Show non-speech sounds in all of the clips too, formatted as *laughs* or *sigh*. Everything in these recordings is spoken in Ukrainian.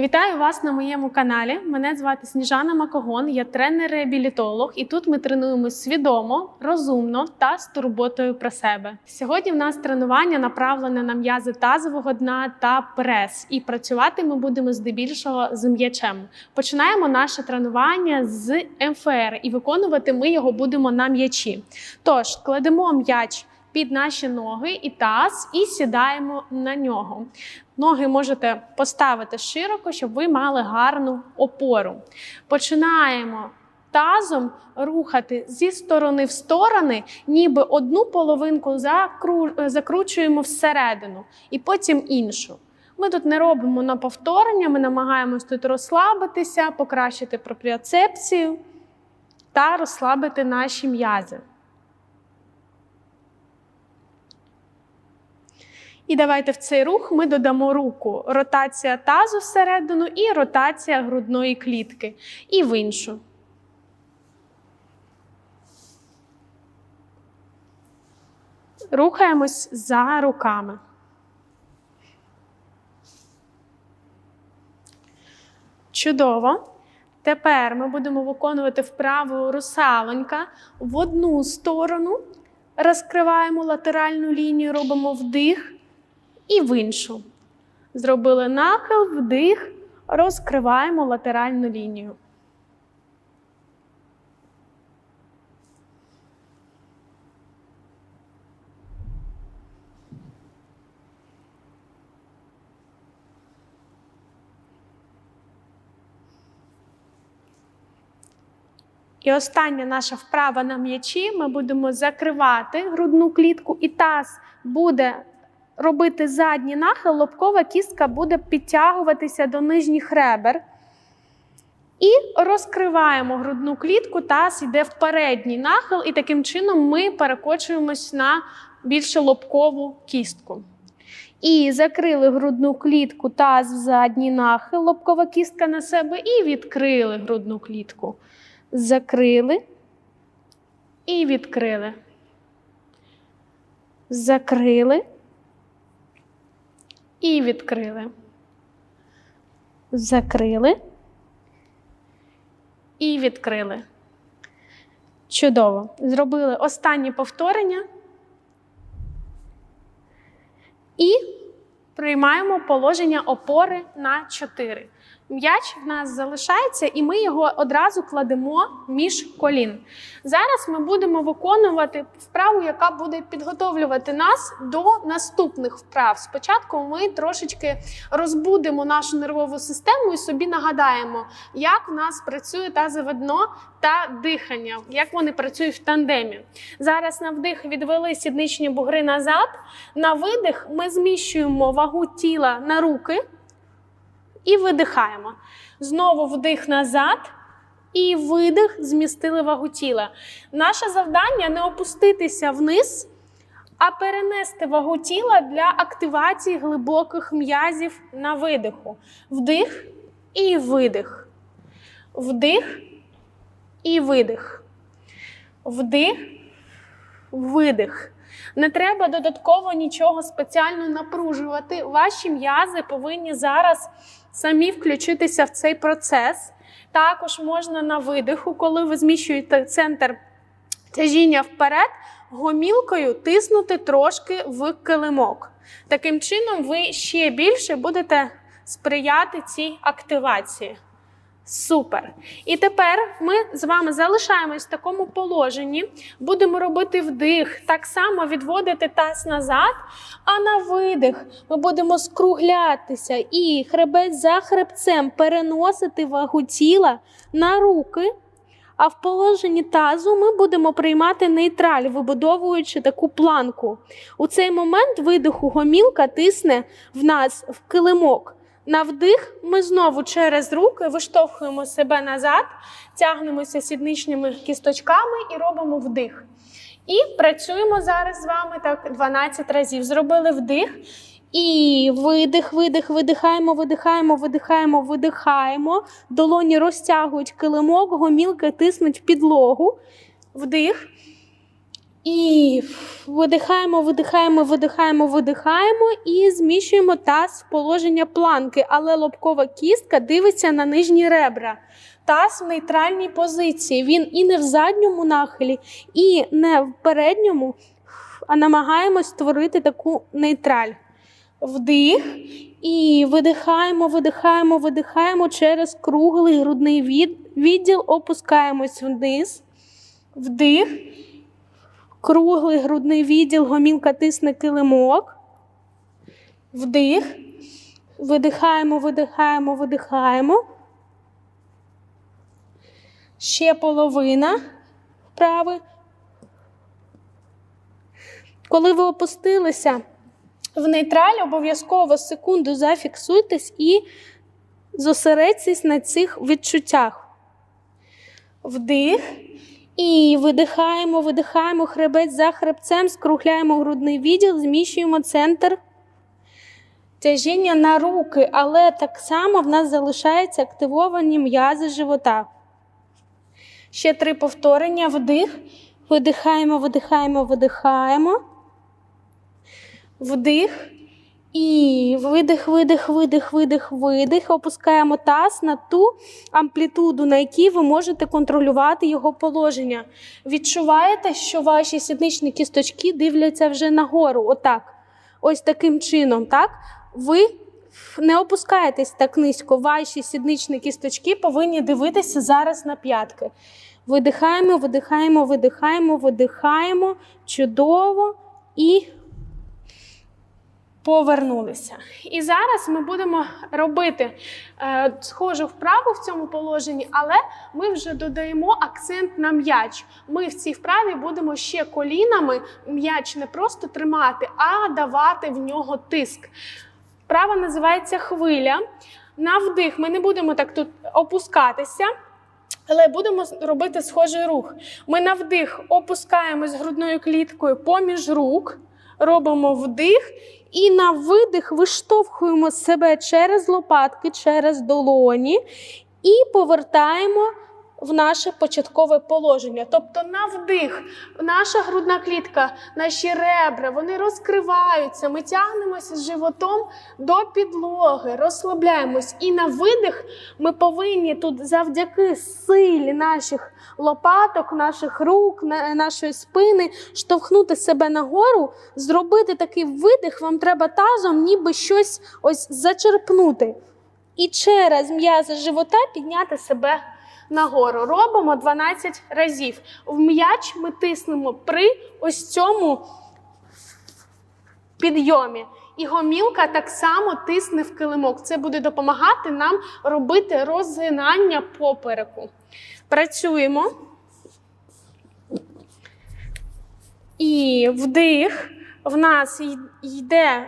Вітаю вас на моєму каналі. Мене звати Сніжана Макогон, я тренер-реабілітолог, і тут ми тренуємось свідомо, розумно та з турботою про себе. Сьогодні в нас тренування направлене на м'язи тазового дна та прес, і працювати ми будемо здебільшого з м'ячем. Починаємо наше тренування з МФР, і виконувати ми його будемо на м'ячі. Тож кладемо м'яч. Під наші ноги і таз, і сідаємо на нього. Ноги можете поставити широко, щоб ви мали гарну опору. Починаємо тазом рухати зі сторони в сторони, ніби одну половинку закру- закручуємо всередину, і потім іншу. Ми тут не робимо на повторення, ми намагаємось тут розслабитися, покращити пропріоцепцію та розслабити наші м'язи. І давайте в цей рух ми додамо руку. Ротація тазу всередину і ротація грудної клітки. І в іншу. Рухаємось за руками. Чудово. Тепер ми будемо виконувати вправу русалонька в одну сторону. Розкриваємо латеральну лінію, робимо вдих і в іншу. Зробили нахил, вдих, розкриваємо латеральну лінію. І остання наша вправа на м'ячі. Ми будемо закривати грудну клітку, і таз буде робити задній нахил, лобкова кістка буде підтягуватися до нижніх ребер. І розкриваємо грудну клітку, таз йде в передній нахил, і таким чином ми перекочуємось на більше лобкову кістку. І закрили грудну клітку, таз в задній нахил, лобкова кістка на себе, і відкрили грудну клітку. Закрили і відкрили. Закрили і відкрили. Закрили і відкрили. Чудово. Зробили останнє повторення. І приймаємо положення опори на 4. М'яч в нас залишається, і ми його одразу кладемо між колін. Зараз ми будемо виконувати вправу, яка буде підготовлювати нас до наступних вправ. Спочатку ми трошечки розбудимо нашу нервову систему і собі нагадаємо, як в нас працює тазове дно та дихання, як вони працюють в тандемі. Зараз на вдих відвели сідничні бугри назад. На видих ми зміщуємо вагу тіла на руки. І видихаємо. Знову вдих назад. І видих, змістили вагу тіла. Наше завдання не опуститися вниз, а перенести вагу тіла для активації глибоких м'язів на видиху. Вдих і видих. Вдих і видих. Вдих, видих. Не треба додатково нічого спеціально напружувати. Ваші м'язи повинні зараз самі включитися в цей процес. Також можна на видиху, коли ви зміщуєте центр тяжіння вперед, гомілкою тиснути трошки в килимок. Таким чином, ви ще більше будете сприяти цій активації. Супер. І тепер ми з вами залишаємось в такому положенні, будемо робити вдих, так само відводити таз назад, а на видих ми будемо скруглятися і хребець за хребцем переносити вагу тіла на руки. А в положенні тазу ми будемо приймати нейтраль, вибудовуючи таку планку. У цей момент видиху гомілка тисне в нас в килимок. На вдих ми знову через руки виштовхуємо себе назад, тягнемося сідничними кісточками і робимо вдих. І працюємо зараз з вами так 12 разів. Зробили вдих. І видих, видих, видихаємо, видихаємо, видихаємо, видихаємо. Долоні розтягують килимок, гомілки тиснуть підлогу. Вдих. І Видихаємо, видихаємо, видихаємо, видихаємо і зміщуємо таз в положення планки, але лобкова кістка дивиться на нижні ребра. Таз в нейтральній позиції. Він і не в задньому нахилі, і не в передньому, а намагаємось створити таку нейтраль. Вдих і видихаємо, видихаємо, видихаємо через круглий грудний відділ, опускаємось вниз. Вдих. Круглий грудний відділ, гомілка тисне килимок. Вдих. Видихаємо, видихаємо, видихаємо. Ще половина вправи. Коли ви опустилися в нейтраль, обов'язково секунду зафіксуйтесь і зосередьтесь на цих відчуттях. Вдих. І видихаємо, видихаємо хребець за хребцем, скругляємо грудний відділ, зміщуємо центр тяжіння на руки, але так само в нас залишаються активовані м'язи живота. Ще три повторення. Вдих. Видихаємо, видихаємо, видихаємо. Вдих. І видих, видих, видих, видих, видих. Опускаємо таз на ту амплітуду, на якій ви можете контролювати його положення. Відчуваєте, що ваші сідничні кісточки дивляться вже нагору. Отак. Ось таким чином. так? Ви не опускаєтесь так низько. Ваші сідничні кісточки повинні дивитися зараз на п'ятки. Видихаємо, видихаємо, видихаємо, видихаємо. Чудово. І повернулися. І зараз ми будемо робити е, схожу вправу в цьому положенні, але ми вже додаємо акцент на м'яч. Ми в цій вправі будемо ще колінами м'яч не просто тримати, а давати в нього тиск. Вправа називається хвиля. На вдих ми не будемо так тут опускатися. Але будемо робити схожий рух. Ми на вдих опускаємось грудною кліткою поміж рук, робимо вдих і на видих виштовхуємо себе через лопатки, через долоні і повертаємо в наше початкове положення. Тобто на вдих, наша грудна клітка, наші ребра, вони розкриваються. Ми тягнемося з животом до підлоги, розслабляємось. І на видих ми повинні тут завдяки силі наших лопаток, наших рук, нашої спини штовхнути себе нагору, зробити такий видих. Вам треба тазом, ніби щось ось зачерпнути. І через м'язи живота підняти себе нагору. Робимо 12 разів. В м'яч ми тиснемо при ось цьому підйомі. І гомілка так само тисне в килимок. Це буде допомагати нам робити розгинання попереку. Працюємо. І вдих. В нас йде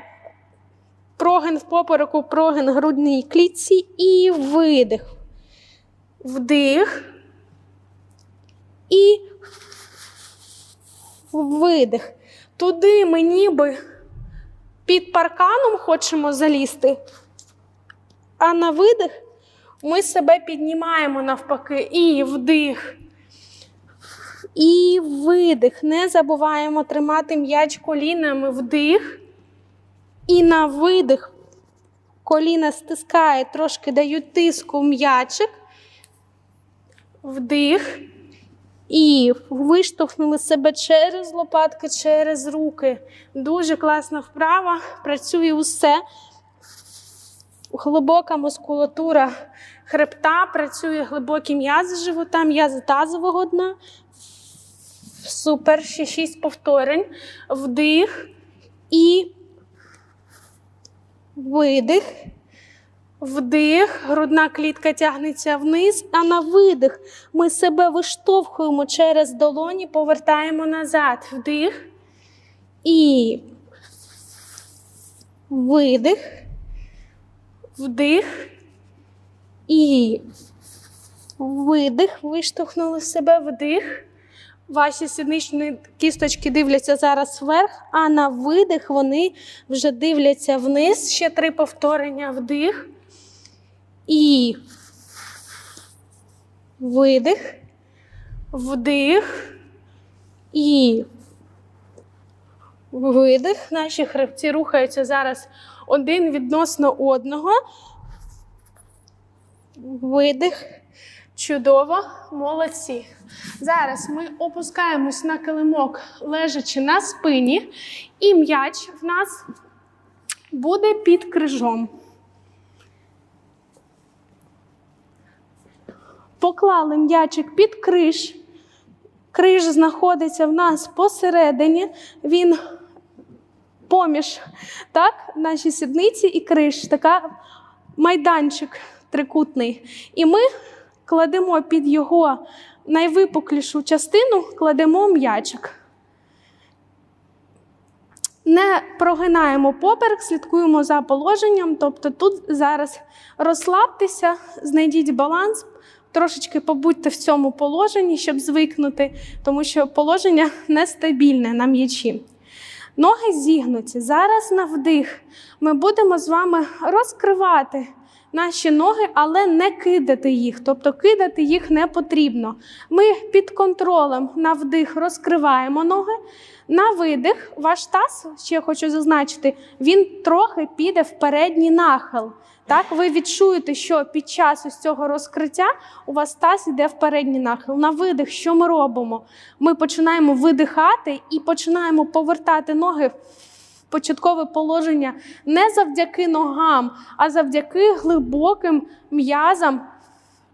прогин в попереку, прогин грудній клітці і видих. Вдих. І видих. Туди ми ніби під парканом хочемо залізти, а на видих ми себе піднімаємо навпаки. І вдих. І видих. Не забуваємо тримати м'яч колінами вдих. І на видих коліна стискає, трошки дають тиску м'ячик. Вдих. І виштовхнули себе через лопатки, через руки. Дуже класна вправа. Працює усе. Глибока мускулатура хребта, працює глибокі м'язи живота, м'язи тазового дна. Супер. Ще шість повторень. Вдих і видих. Вдих, грудна клітка тягнеться вниз, а на видих ми себе виштовхуємо через долоні, повертаємо назад. Вдих і видих, вдих і видих. Виштовхнули себе вдих. Ваші сідничні кісточки дивляться зараз вверх, а на видих вони вже дивляться вниз. Ще три повторення вдих. І видих, вдих і Видих. Наші хребці рухаються зараз один відносно одного. Видих. Чудово, молодці. Зараз ми опускаємось на килимок, лежачи на спині, і м'яч в нас буде під крижом. Поклали м'ячик під криш. Криж знаходиться в нас посередині. Він поміж так, наші сідниці і криш, така майданчик трикутний. І ми кладемо під його найвипуклішу частину, кладемо м'ячик. Не прогинаємо поперек, слідкуємо за положенням. Тобто тут зараз розслабтеся, знайдіть баланс, трошечки побудьте в цьому положенні, щоб звикнути, тому що положення *laughs* нестабільне на м'ячі. Ноги зігнуті. Зараз на вдих ми будемо з вами розкривати наші ноги, але не кидати їх. Тобто кидати їх не потрібно. Ми під контролем на вдих розкриваємо ноги. На видих, ваш таз, ще хочу зазначити, він трохи піде в передній нахил. Так, ви відчуєте, що під час ось цього розкриття у вас таз іде в передній нахил. На видих, що ми робимо? Ми починаємо видихати і починаємо повертати ноги в початкове положення не завдяки ногам, а завдяки глибоким м'язам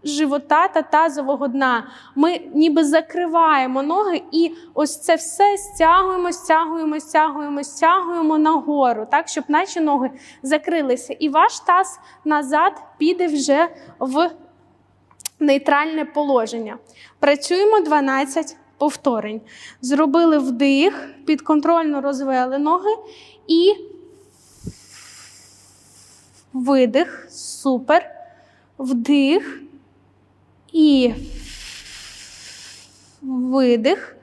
живота та тазового дна. Ми ніби закриваємо ноги і ось це все стягуємо, стягуємо, стягуємо, стягуємо нагору, так, щоб наші ноги закрилися. І ваш таз назад піде вже в нейтральне положення. Працюємо 12 повторень. Зробили вдих, підконтрольно розвели ноги і видих. Супер. Вдих і видих.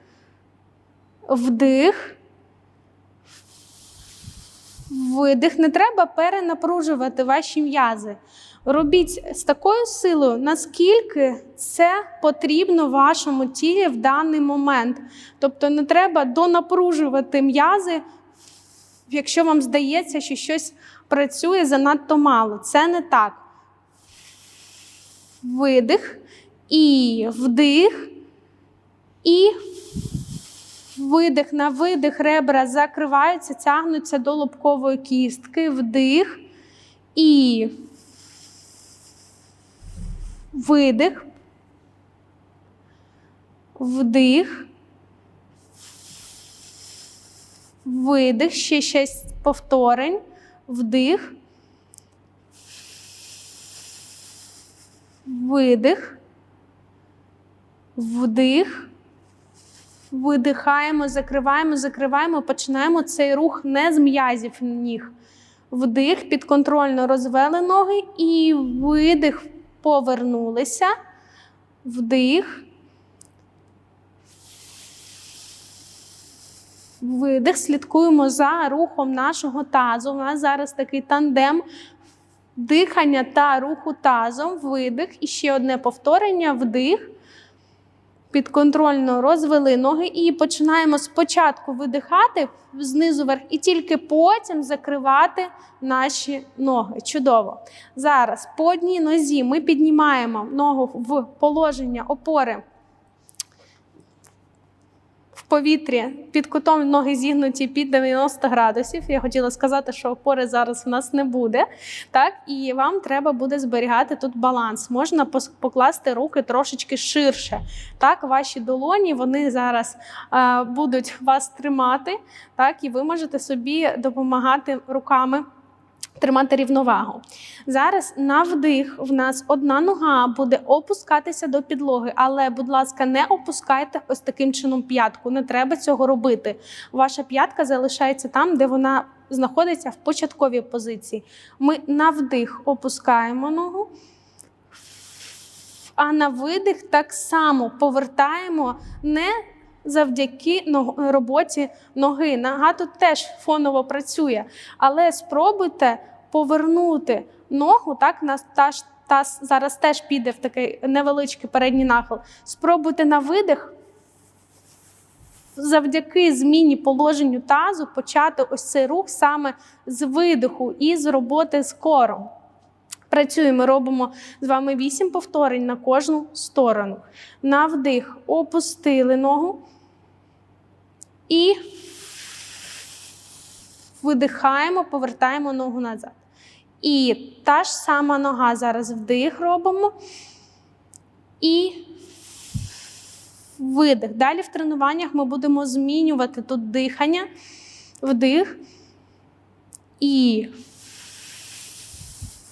Вдих. Видих. Не треба перенапружувати ваші м'язи. Робіть з такою силою, наскільки це потрібно вашому тілі в даний момент. Тобто не треба донапружувати м'язи, якщо вам здається, що щось працює занадто мало. Це не так. Видих і вдих, і видих на видих ребра закриваються, тягнуться до лобкової кістки, вдих і видих, вдих, видих, ще шість повторень, вдих, видих, вдих. Видихаємо, закриваємо, закриваємо, починаємо цей рух не з м'язів ніг. Вдих, підконтрольно розвели ноги і видих, повернулися. Вдих. Видих, слідкуємо за рухом нашого тазу. У нас зараз такий тандем дихання та руху тазом. Видих. І ще одне повторення. Вдих. Підконтрольно розвели ноги і починаємо спочатку видихати знизу вверх, і тільки потім закривати наші ноги. Чудово. Зараз по одній нозі ми піднімаємо ногу в положення опори повітрі під кутом ноги зігнуті під 90 градусів. Я хотіла сказати, що опори зараз у нас не буде. Так, і вам треба буде зберігати тут баланс. Можна покласти руки трошечки ширше. Так, ваші долоні вони зараз е, будуть вас тримати, так, і ви можете собі допомагати руками. Тримати рівновагу. Зараз на вдих в нас одна нога буде опускатися до підлоги, але, будь ласка, не опускайте ось таким чином п'ятку. Не треба цього робити. Ваша п'ятка залишається там, де вона знаходиться в початковій позиції. Ми на вдих опускаємо ногу, а на видих так само повертаємо не завдяки роботі ноги. Нога теж фоново працює, але спробуйте повернути ногу, так на таз, таз зараз теж піде в такий невеличкий передній нахил. Спробуйте на видих завдяки зміні положенню тазу почати ось цей рух саме з видиху і з роботи з кором. Працюємо, робимо з вами 8 повторень на кожну сторону. На вдих опустили ногу і видихаємо, повертаємо ногу назад. І та ж сама нога. Зараз вдих робимо. І видих. Далі в тренуваннях ми будемо змінювати тут дихання, вдих і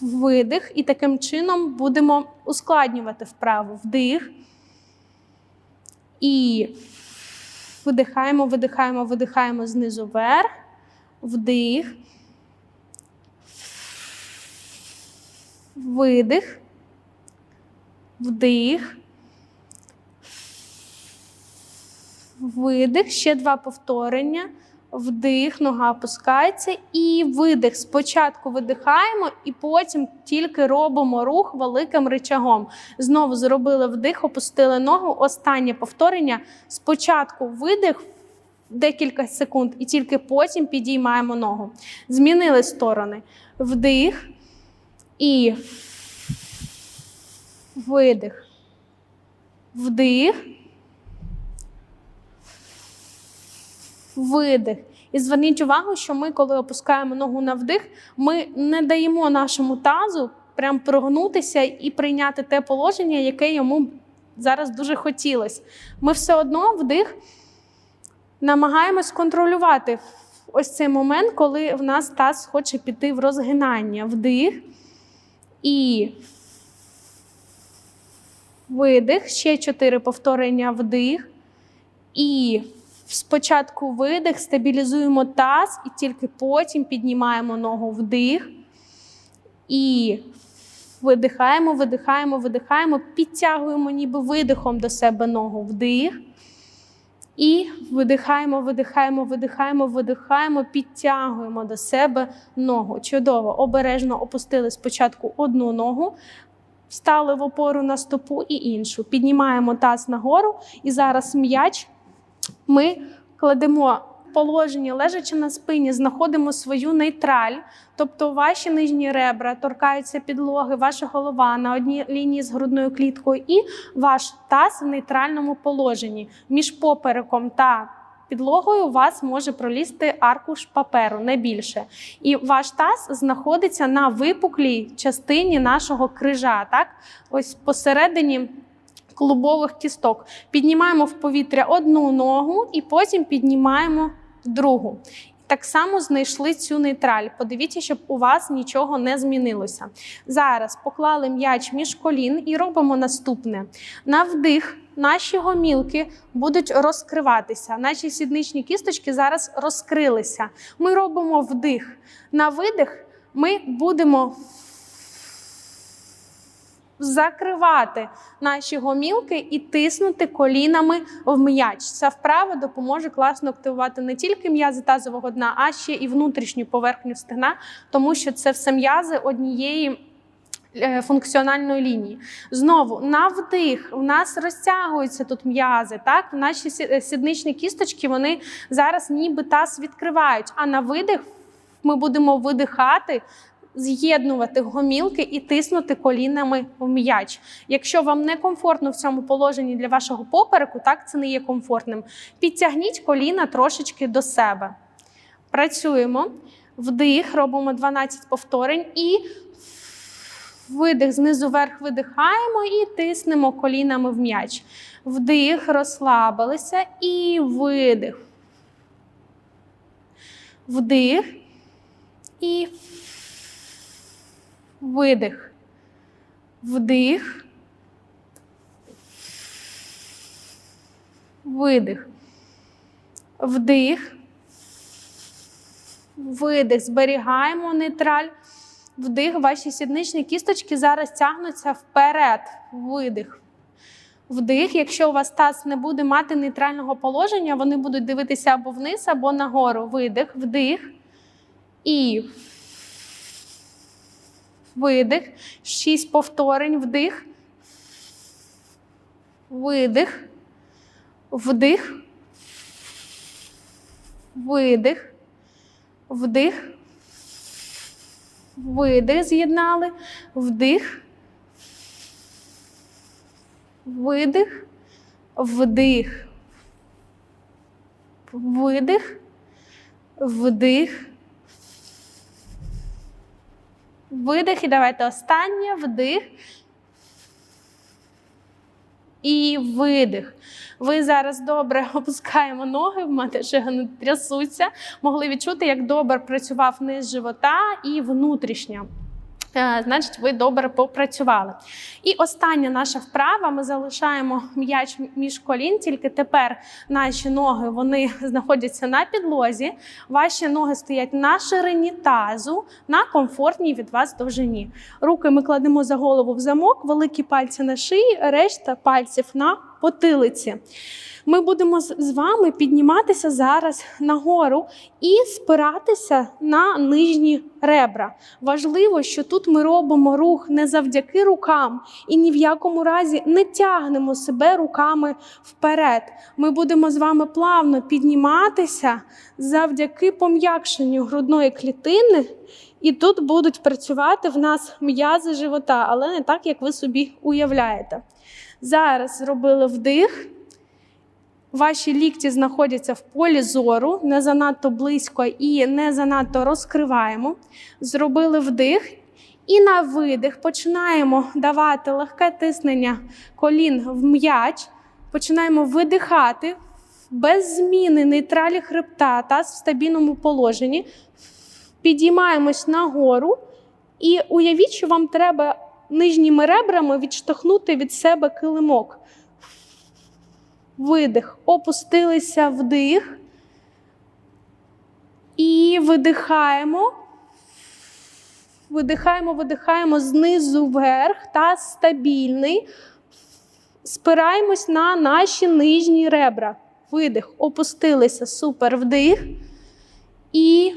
видих. І таким чином будемо ускладнювати вправу. Вдих. І видихаємо, видихаємо, видихаємо знизу вверх. Вдих. Видих. Вдих. Видих. Ще два повторення. Вдих, нога опускається. І видих. Спочатку видихаємо, і потім тільки робимо рух великим ричагом. Знову зробили вдих, опустили ногу. Останнє повторення. Спочатку видих. Декілька секунд, і тільки потім підіймаємо ногу. Змінили сторони. Вдих і видих. Вдих. Видих. І зверніть увагу, що ми, коли опускаємо ногу на вдих, ми не даємо нашому тазу прям прогнутися і прийняти те положення, яке йому зараз дуже хотілося. Ми все одно вдих намагаємось контролювати ось цей момент, коли в нас таз хоче піти в розгинання. Вдих і видих. Ще чотири повторення вдих. І спочатку видих, стабілізуємо таз, і тільки потім піднімаємо ногу вдих. І видихаємо, видихаємо, видихаємо, підтягуємо ніби видихом до себе ногу вдих. І видихаємо, видихаємо, видихаємо, видихаємо, підтягуємо до себе ногу. Чудово, обережно опустили спочатку одну ногу, стали в опору на стопу і іншу. Піднімаємо таз нагору, і зараз м'яч ми кладемо положення, лежачи на спині, знаходимо свою нейтраль, тобто ваші нижні ребра торкаються підлоги, ваша голова на одній лінії з грудною кліткою, і ваш таз в нейтральному положенні. Між попереком та підлогою у вас може пролізти аркуш паперу, не більше. І ваш таз знаходиться на випуклій частині нашого крижа, так? Ось посередині клубових кісток. Піднімаємо в повітря одну ногу і потім піднімаємо другу. Так само знайшли цю нейтраль. Подивіться, щоб у вас нічого не змінилося. Зараз поклали м'яч між колін і робимо наступне: на вдих. Наші гомілки будуть розкриватися. Наші сідничні кісточки зараз розкрилися. Ми робимо вдих. На видих ми будемо закривати наші гомілки і тиснути колінами в м'яч. Ця вправа допоможе класно активувати не тільки м'язи тазового дна, а ще і внутрішню поверхню стегна, тому що це все м'язи однієї. е, Функціональної лінії. Знову на вдих у нас розтягуються тут м'язи. Так, наші е, сідничні кісточки вони зараз ніби таз відкривають. А на видих ми будемо видихати, з'єднувати гомілки і тиснути колінами в м'яч. Якщо вам не комфортно в цьому положенні для вашого попереку, так це не є комфортним. Підтягніть коліна трошечки до себе. Працюємо. Вдих, робимо 12 повторень і видих знизу вверх видихаємо і тиснемо колінами в м'яч. Вдих, розслабилися і видих. Вдих і видих. Вдих. Видих. Вдих. Видих. Зберігаємо нейтраль. Вдих. Ваші сідничні кісточки зараз тягнуться вперед. Видих. Вдих. Якщо у вас таз не буде мати нейтрального положення, вони будуть дивитися або вниз, або нагору. Видих, вдих. І видих. Шість повторень. Вдих. Видих. Вдих. видих, вдих, видих, з'єднали, вдих, видих, вдих, видих, вдих. Видих. І давайте останнє вдих. І видих. Ви зараз добре *laughs* опускаємо ноги, в мене ще вони трясуться. Могли відчути, як добре працював низ живота і внутрішня. Е, Значить, ви добре попрацювали. І остання наша вправа. Ми залишаємо м'яч між колін. Тільки тепер наші ноги вони *laughs* знаходяться на підлозі. Ваші ноги стоять на ширині тазу, на комфортній від вас довжині. Руки ми кладемо за голову в замок, великі пальці на шиї, решта пальців на потилиці. Ми будемо з вами підніматися зараз нагору і спиратися на нижні ребра. Важливо, що тут ми робимо рух не завдяки рукам і ні в якому разі не тягнемо себе руками вперед. Ми будемо з вами плавно підніматися завдяки пом'якшенню грудної клітини. І тут будуть працювати в нас м'язи живота, але не так, як ви собі уявляєте. Зараз зробили вдих. Ваші лікті знаходяться в полі зору, не занадто близько і не занадто розкриваємо. Зробили вдих. І на видих починаємо давати легке тиснення колін в м'яч. Починаємо видихати без зміни нейтралі хребта, таз в стабільному положенні. Підіймаємось нагору. І уявіть, що вам треба нижніми ребрами відштовхнути від себе килимок. Видих. Опустилися вдих. І видихаємо. Видихаємо, видихаємо знизу вверх та стабільний. Спираємось на наші нижні ребра. Видих. Опустилися. Супер. Вдих. І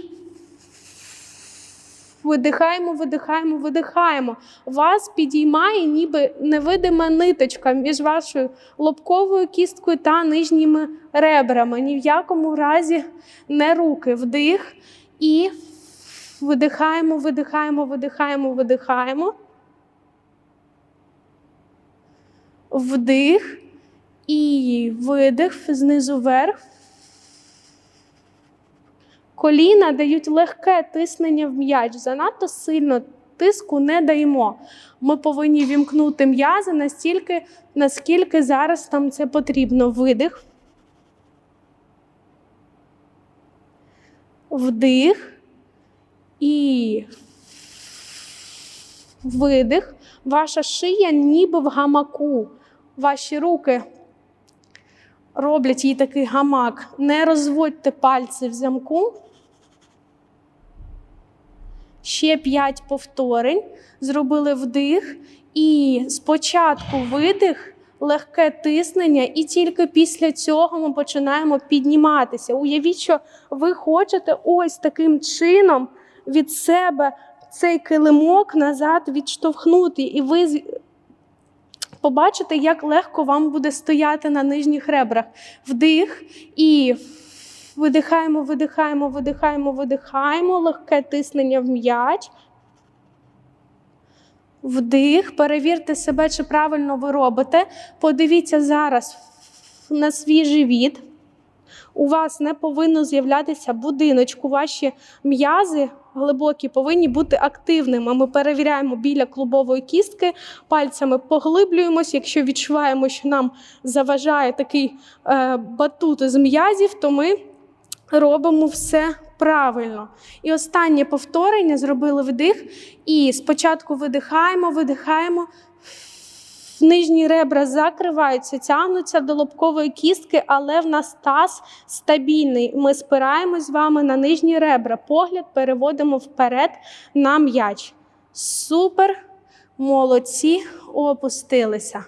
видихаємо, видихаємо, видихаємо. Вас підіймає ніби невидима ниточка між вашою лобковою кісткою та нижніми ребрами. Ні в якому разі не руки. Вдих і видихаємо, видихаємо, видихаємо, видихаємо. Вдих і видих знизу вверх. Коліна дають легке тиснення в м'яч. Занадто сильно тиску не даємо. Ми повинні вімкнути м'язи настільки, наскільки зараз там це потрібно. Видих. Вдих. І видих. Ваша шия ніби в гамаку. Ваші руки роблять їй такий гамак. Не розводьте пальці в замку. Ще 5 повторень. Зробили вдих. І спочатку видих, легке тиснення, і тільки після цього ми починаємо підніматися. Уявіть, що ви хочете ось таким чином від себе цей килимок назад відштовхнути. І ви побачите, як легко вам буде стояти на нижніх ребрах. Вдих і видихаємо, видихаємо, видихаємо, видихаємо, легке тиснення в м'яч. Вдих, перевірте себе, чи правильно ви робите. Подивіться зараз на свій живіт. У вас не повинно з'являтися будиночку. Ваші м'язи глибокі повинні бути активними. Ми перевіряємо біля клубової кістки, пальцями поглиблюємось. Якщо відчуваємо, що нам заважає такий е, батут з м'язів, то ми робимо все правильно. І останнє повторення зробили вдих. І спочатку видихаємо, видихаємо. Нижні ребра закриваються, тягнуться до лобкової кістки, але в нас таз стабільний. Ми спираємось з вами на нижні ребра. Погляд переводимо вперед на м'яч. Супер, молодці, опустилися.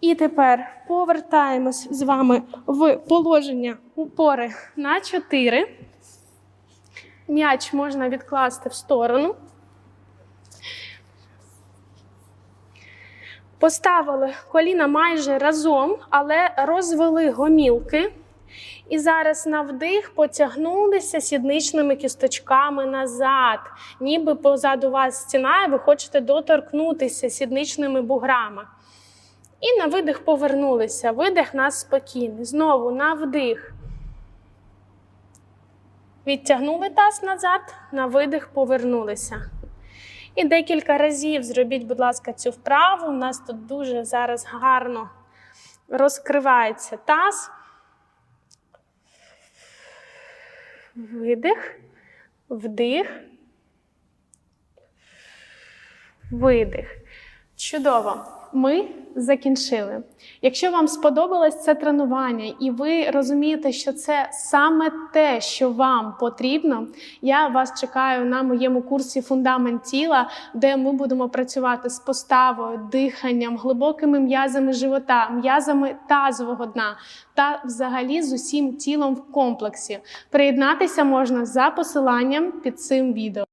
І тепер повертаємось з вами в положення упори на 4. М'яч можна відкласти в сторону. Поставили коліна майже разом, але розвели гомілки. І зараз на вдих потягнулися сідничними кісточками назад, ніби позаду вас стіна, і ви хочете доторкнутися сідничними буграми. І на видих повернулися. Видих нас спокійний. Знову на вдих. Відтягнули таз назад, на видих повернулися. І декілька разів зробіть, будь ласка, цю вправу. У нас тут дуже зараз гарно розкривається таз. Видих, вдих, видих. Чудово. Ми закінчили. Якщо вам сподобалось це тренування, і ви розумієте, що це саме те, що вам потрібно, я вас чекаю на моєму курсі Фундамент тіла, де ми будемо працювати з поставою, диханням, глибокими м'язами живота, м'язами тазового дна та взагалі з усім тілом в комплексі. Приєднатися можна за посиланням під цим відео.